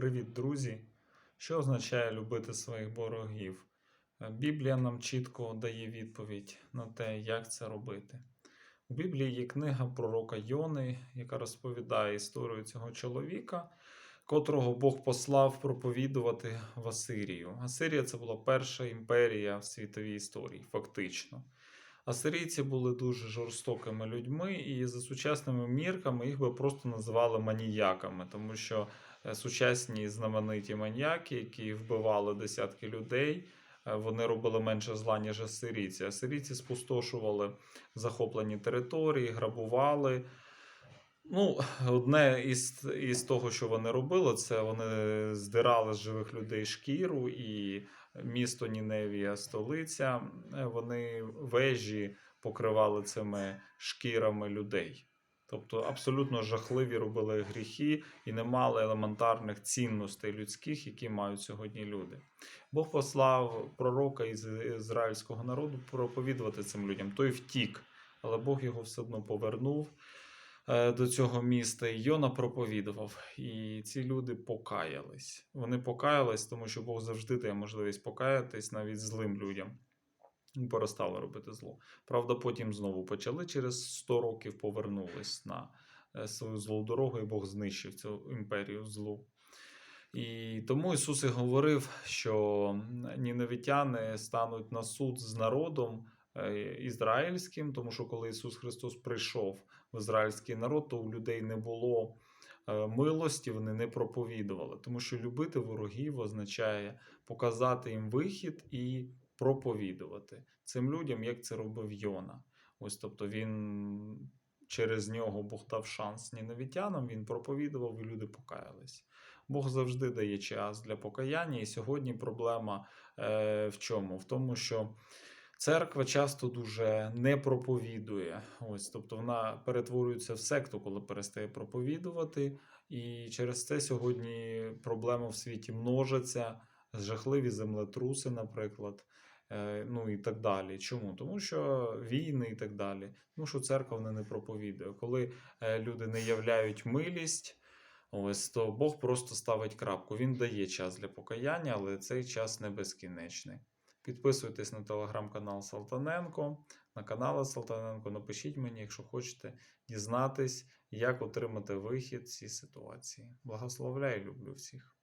Привіт, друзі! Що означає любити своїх ворогів? Е, Біблія нам чітко дає відповідь на те, як це робити. У Біблії є книга пророка Йони, яка розповідає історію цього чоловіка, котрого Бог послав проповідувати в Асирію. Асирія це була перша імперія в світовій історії, фактично. Асирійці були дуже жорстокими людьми, і за сучасними мірками їх би просто називали маніяками, тому що е, сучасні знамениті маніяки, які вбивали десятки людей, е, вони робили менше зла, ніж асирійці. Асирійці спустошували захоплені території, грабували. Ну, одне із, із того, що вони робили, це вони здирали з живих людей шкіру, і місто Ніневія, столиця, е, вони вежі покривали цими шкірами людей. Тобто абсолютно жахливі робили гріхи і не мали елементарних цінностей людських, які мають сьогодні люди. Бог послав пророка із ізраїльського народу проповідувати цим людям. Той втік, але Бог його все одно повернув до цього міста. І Йона проповідував. І ці люди покаялись. Вони покаялись, тому що Бог завжди дає можливість покаятись навіть злим людям. І Перестали робити зло. Правда, потім знову почали через 100 років повернулись на е, свою злу дорогу, і Бог знищив цю імперію злу. І тому Ісус і говорив, що ніневітяни стануть на суд з народом е, ізраїльським, тому що коли Ісус Христос прийшов в ізраїльський народ, то у людей не було е, милості, вони не проповідували. Тому що любити ворогів означає показати їм вихід і проповідувати цим людям, як це робив Йона. Ось тобто він через нього Бог дав шанс ніневітянам, він проповідував, і люди покаялись. Бог завжди дає час для покаяння, і сьогодні проблема е, в чому? В тому, що церква часто дуже не проповідує. Ось, тобто вона перетворюється в секту, коли перестає проповідувати. І через це сьогодні проблеми в світі множаться, жахливі землетруси, наприклад. Е, Ну і так далі. Чому? Тому що війни і так далі. Тому що церква вона не проповідує. Коли е, люди не являють милість, ось то Бог просто ставить крапку. Він дає час для покаяння, але цей час не безкінечний. Підписуйтесь на телеграм-канал Салтаненко, на канал Салтаненко. Напишіть мені, якщо хочете дізнатись, як отримати вихід з цієї ситуації. Благословляю, люблю всіх.